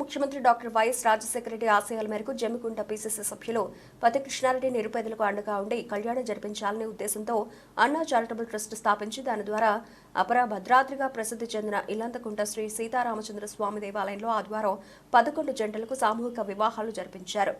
ముఖ్యమంత్రి doctor YS Rajasekhara Reddy ఆశయాల మేరకు జమ్మికుంట పీసీసీ సభ్యులు పతి కృష్ణారెడ్డి నిరుపేదలకు అండగా ఉండి కళ్యాణం జరిపించాలనే ఉద్దేశంతో అన్నా చారిటబుల్ ట్రస్ట్ స్థాపించి దాని ద్వారా అపర భద్రాద్రిగా ప్రసిద్ధి చెందిన ఇల్లంతకుంట శ్రీ సీతారామచంద్ర స్వామి దేవాలయంలో ఆదివారం పదకొండు జంటలకు సామూహిక వివాహాలు జరిపించారు.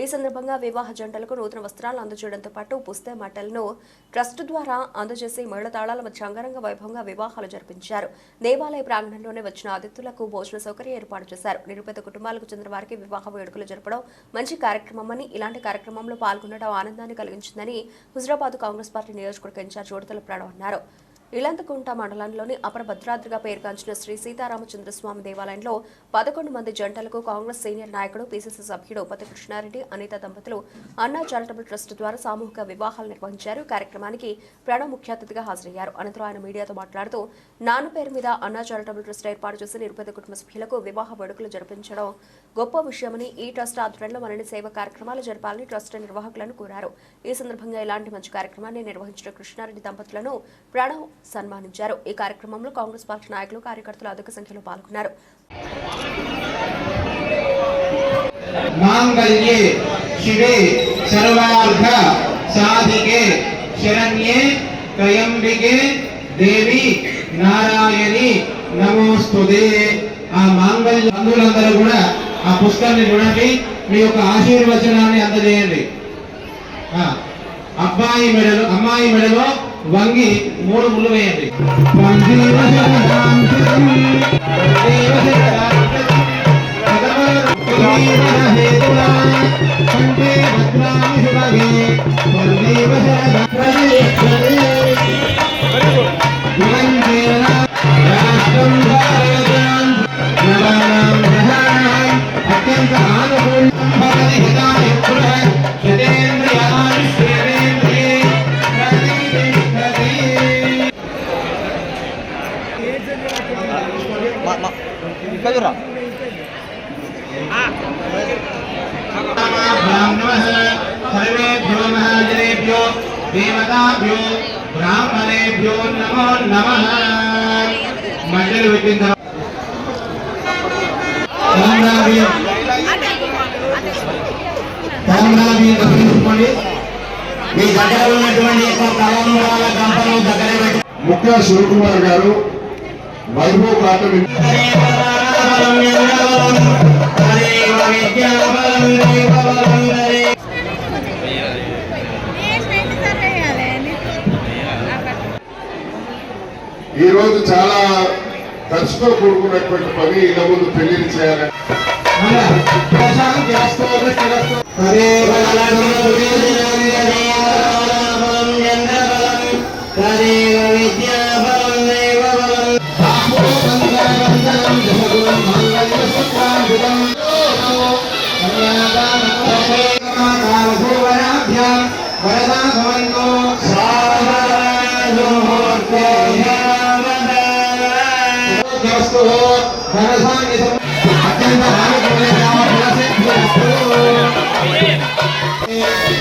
ఈ సందర్భంగా వివాహ జంటలకు నూతన వస్త్రాలు అందజేయడంతో పాటు పుస్తే మట్టలను ట్రస్ట్ ద్వారా అందజేసి తాళాల మధ్య అంగరంగ వైభవంగా వివాహాలు జరిపించారు. దేవాలయ ప్రాంగణంలోనే వచ్చిన అతిథులకు భోజన సౌకర్యం ఏర్పాటు చేశారు. నిరుపేద కుటుంబాలకు చెందిన వారికి వివాహ వేడుకలు జరపడం మంచి కార్యక్రమమని ఇలాంటి కార్యక్రమంలో పాల్గొనడం ఆనందాన్ని కలిగించిందని హుజరాబాద్ కాంగ్రెస్ పార్టీ నియోజకవర్గ ఇన్ఛార్జ్ ఉడతల ప్రాణం అన్నారు. ఇలంతకుంట మండలంలోని అపర భద్రాద్రిగా పేరుగాంచిన శ్రీ సీతారామచంద్రస్వామి దేవాలయంలో పదకొండు మంది జంటలకు కాంగ్రెస్ సీనియర్ నాయకుడు పీసీసీ సభ్యుడు పతి కృష్ణారెడ్డి అనిత దంపతులు అన్నా చారిటబుల్ ట్రస్ట్ ద్వారా సామూహిక వివాహాలు నిర్వహించారు. కార్యక్రమానికి ప్రణవ్ ముఖ్య అతిథిగా హాజరయ్యారు. అనంతరం ఆయన మీడియాతో మాట్లాడుతూ నాన్న పేరు మీద అన్నా చారిటబుల్ ట్రస్ట్ ఏర్పాటు చేసి నిరుపేద కుటుంబ సభ్యులకు వివాహ వేడుకలు జరిపించడం గొప్ప విషయమని ఈ ట్రస్ట్ ఆధ్వర్యంలో మరిన్ని సేవ కార్యక్రమాలు జరపాలని ట్రస్ట్ నిర్వాహకులను కోరారు. ఈ సందర్భంగా ఇలాంటి మంచి కార్యక్రమాన్ని నిర్వహించిన కృష్ణారెడ్డి దంపతులను ప్రణవ్ సన్మానించారు. ఈ కార్యక్రమంలో కాంగ్రెస్ పక్ష నాయకులు కార్యకర్తలు అధిక సంఖ్యలో పాల్గొన్నారు. దేవి నారాయణి నమోస్తుదే ఆ కూడా ఆ పుస్తకాన్ని మీ యొక్క ఆశీర్వచనాన్ని అబ్బాయి మెడలో అమ్మాయి మెడలో వంగి మూడు ముళ్ళు వేయండి. వందేవ శరణాం అత్యంత ब्राह्मणः सर्वेभ्यो महाजनेभ्यो देवताभ्यो ब्राह्मणेभ्यो नमो नमः మండలి పెట్టిన తర్వాత తామ్రాబియ్యం తామ్రాబియ్యం తప్పించుకోండి మీ దగ్గర ఉన్నటువంటి యొక్క తలంబరాల గంపలు దగ్గర పెట్టి ముఖ్య శివకుమార్ గారు వైభవ్ కాటం ఈ రోజు చాలా ఖర్చుతో కూడుకున్నటువంటి పని ఇళ్ళ ముందు పెళ్ళిని చేయాలని. హరే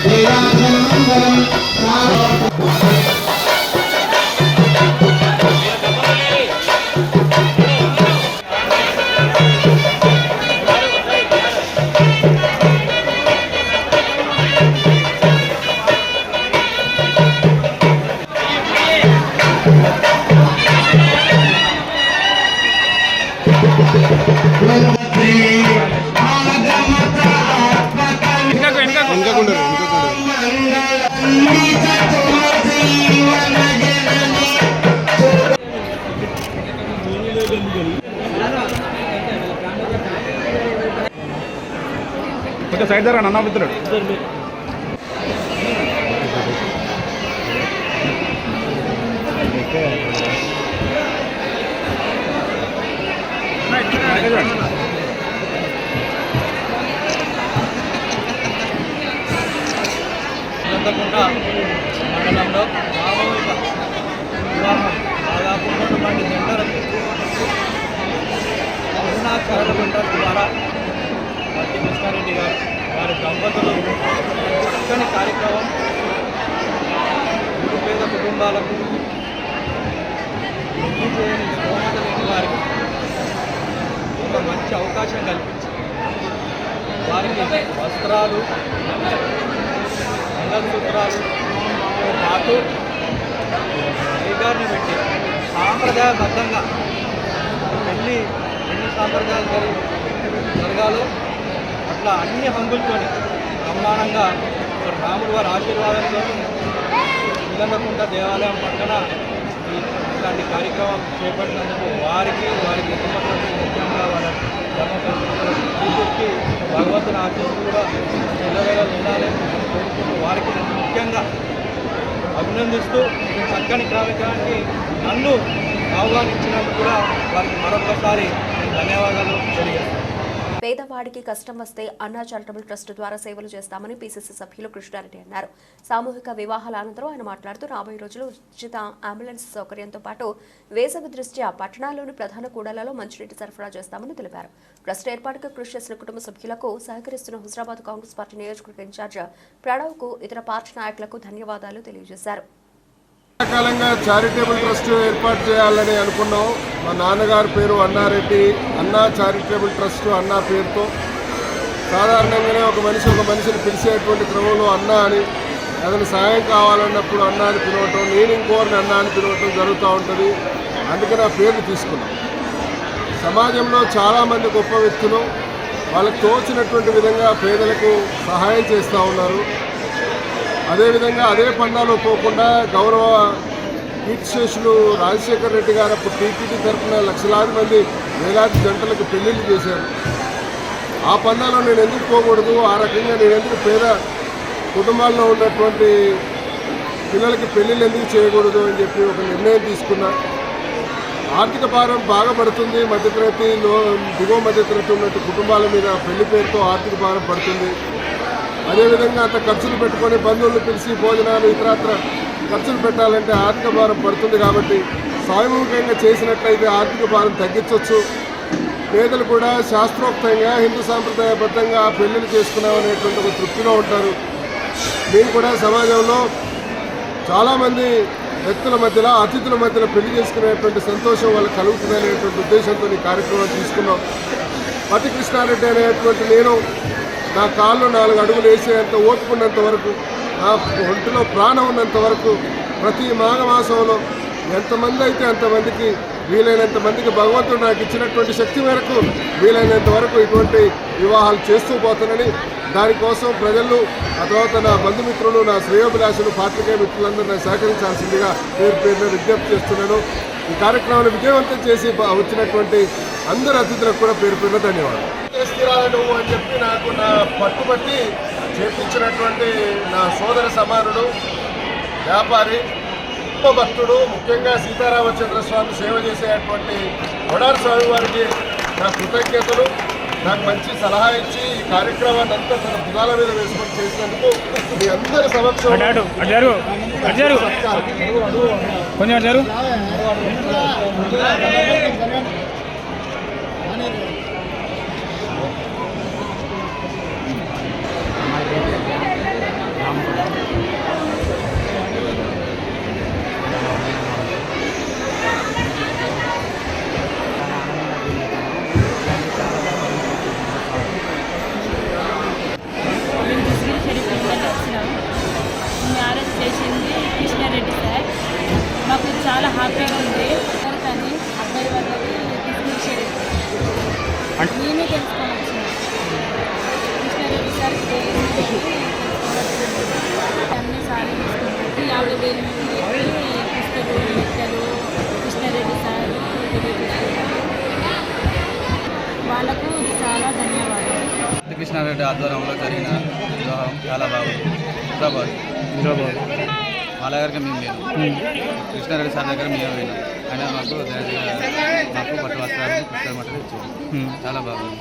వరదా భవంతో అత్యంత కొంచెం సైడ్ దగ్గర అన్న మిత్రుడు మండలంలో సామూహిక వివాహం దాదాపు మూడు మంది జంటలకు మండలం ద్వారా కృష్ణారెడ్డి గారు వారి దంపతులు చక్కని కార్యక్రమం. నిరుపేద కుటుంబాలకు పెళ్ళి చేయని స్తోమత లేని వారికి ఒక మంచి అవకాశం కల్పించింది. కల్పించి వారికి వస్త్రాలు మంగళసూత్రాలతో పాటు అధికారిని పెట్టి సాంప్రదాయబద్ధంగా పెళ్ళి ఎన్ని సాంప్రదాయాలు జరిగి జరగాలో ఇట్లా అన్ని హంగులతో బ్రహ్మాండంగా మరి రాముడు వారి ఆశీర్వాదంతో ఇల్లందకుంట దేవాలయం పక్కన ఇలాంటి కార్యక్రమం చేపట్టినందుకు వారికి వారి కుటుంబ ముఖ్యంగా వాళ్ళ ధర్మపత్రికల భగవంతుని ఆశీస్సులు కూడా ఉండాలి వారికి ముఖ్యంగా అభినందిస్తూ చక్కని కార్యక్రమానికి నన్ను ఆహ్వానించినందుకు కూడా వారికి మరొకసారి ధన్యవాదాలు తెలియజేస్తాను పేదవాడికి కష్టం వస్తే అన్నా చారిటబుల్ ట్రస్ట్ ద్వారా సేవలు చేస్తామని పీసీసీ సభ్యులు కృష్ణారెడ్డి అన్నారు. సామూహిక వివాహాల అనంతరం ఆయన మాట్లాడుతూ రాబోయే రోజులు ఉచిత అంబులెన్స్ సౌకర్యంతో పాటు వేసవి దృష్ట్యా పట్టణాల్లోని ప్రధాన కూడలలో మంచినీటి సరఫరా చేస్తామని తెలిపారు. ట్రస్ట్ ఏర్పాటుకు కృషి చేసిన కుటుంబ సభ్యులకు సహకరిస్తున్న హుజరాబాద్ కాంగ్రెస్ పార్టీ నియోజకవర్గ ఇన్ఛార్జ్ ప్రణవ్కు ఇతర పార్టీ నాయకులకు ధన్యవాదాలు తెలియజేశారు. కాలంగా చారిటబుల్ ట్రస్ట్ ఏర్పాటు చేయాలని అనుకున్నాం. మా నాన్నగారి పేరు అన్నారెడ్డి అన్నా చారిటబుల్ ట్రస్ట్ అన్నా పేరుతో. సాధారణంగానే ఒక మనిషి ఒక మనిషిని పిలిచేటువంటి క్రమంలో అన్నా అని అతను సహాయం కావాలన్నప్పుడు అన్నా అని పిలవటం నేను ఇంకోరిని అన్నా అని పిలవటం జరుగుతూ ఉంటుంది. అందుకని నా పేరు తీసుకున్నాం. సమాజంలో చాలామంది గొప్ప వ్యక్తులు వాళ్ళకు తోచినటువంటి విధంగా పేదలకు సహాయం చేస్తూ ఉన్నారు. అదేవిధంగా అదే పండాలో పోకుండా గౌరవ కీర్తిశేషులు రాజశేఖర రెడ్డి గారు అప్పుడు టీటీడీ తరఫున లక్షలాది మంది వేలాది జంటలకు పెళ్ళిళ్ళు చేశారు. ఆ పండాలో నేను ఎందుకు పోకూడదు? ఆ రకంగా నేను ఎందుకు పేద కుటుంబాల్లో ఉన్నటువంటి పిల్లలకి పెళ్ళిళ్ళు ఎందుకు చేయకూడదు అని చెప్పి ఒక నిర్ణయం తీసుకున్నా. ఆర్థిక భారం బాగా పడుతుంది. మధ్యతరగతిలో దిగువ మధ్యతరగతి ఉన్నట్టు కుటుంబాల మీద పెళ్ళి పేరుతో ఆర్థిక భారం పడుతుంది. అదేవిధంగా అంత ఖర్చులు పెట్టుకొని బంధువులను పిలిచి భోజనాలు ఇతరత్ర ఖర్చులు పెట్టాలంటే ఆర్థిక భారం పడుతుంది కాబట్టి సామూహికంగా చేసినట్లయితే ఆర్థిక భారం తగ్గించవచ్చు. పేదలు కూడా శాస్త్రోక్తంగా హిందూ సాంప్రదాయబద్ధంగా పెళ్ళిళ్ళు చేసుకున్నామనేటువంటి ఒక తృప్తిలో ఉంటారు. మేము కూడా సమాజంలో చాలామంది వ్యక్తుల మధ్యలో అతిథుల మధ్యలో పెళ్ళి చేసుకునేటువంటి సంతోషం వాళ్ళకి కలుగుతుందనేటువంటి ఉద్దేశంతో ఈ కార్యక్రమం తీసుకున్నాం. పతి కృష్ణారెడ్డి అనేటువంటి నేను నా కాళ్ళు నాలుగు అడుగులు వేసేంత ఓపుకున్నంత వరకు నా ఒంటిలో ప్రాణం ఉన్నంత వరకు ప్రతి మాఘమాసంలో ఎంతమంది అయితే అంతమందికి వీలైనంత మందికి భగవంతుడు నాకు ఇచ్చినటువంటి శక్తి మేరకు వీలైనంత వరకు ఇటువంటి వివాహాలు చేస్తూ పోతానని దానికోసం ప్రజలు ఆ తర్వాత నా బంధుమిత్రులు నా శ్రేయోభిలాషులు పాత్రికేయ మిత్రులందరూ నాకు సహకరించాల్సిందిగా పేరు పేరున విజ్ఞప్తి చేస్తున్నాను. ఈ కార్యక్రమాన్ని విజయవంతం చేసి వచ్చినటువంటి అందరు అతిథులకు కూడా పేరు పేరున ధన్యవాదాలు. నువ్వు అని చెప్పి నాకు నా పట్టుబట్టి చేపించినటువంటి నా సోదర సమానుడు వ్యాపారి గొప్ప భక్తుడు ముఖ్యంగా సీతారామచంద్ర స్వామి సేవ చేసేటువంటి వడారు స్వామి వారికి నా కృతజ్ఞతలు. నాకు మంచి సలహా ఇచ్చి ఈ కార్యక్రమాన్ని అంతా తన భుజాల మీద వేసుకొని చేసినందుకు మీ అందరి సమక్షం అటు అటు కొంచెం హ్యాపీగా ఉంది. సార్ కానీ అబ్బాయి వాళ్ళది మేమే తెలుసుకొని వచ్చినాం. కృష్ణారెడ్డి సార్ అన్ని సార్లు తీసుకున్నాం యాభై వేలు పుస్తకాలు లెక్కలు కృష్ణారెడ్డి సార్ వాళ్ళకు చాలా ధన్యవాదాలు. కృష్ణారెడ్డి ఆధ్వర్యంలో జరిగిన వివాహం చాలా బాగుంది. హైదరాబాద్ హైదరాబాద్ వాళ్ళ దగ్గరికి మేము లేము. కృష్ణారెడ్డి సార్ దగ్గర మేము పోయినాం ఆయన మాకు మాకు పట్టు వస్త్రాలు పుస్తకం చాలా బాగుంది.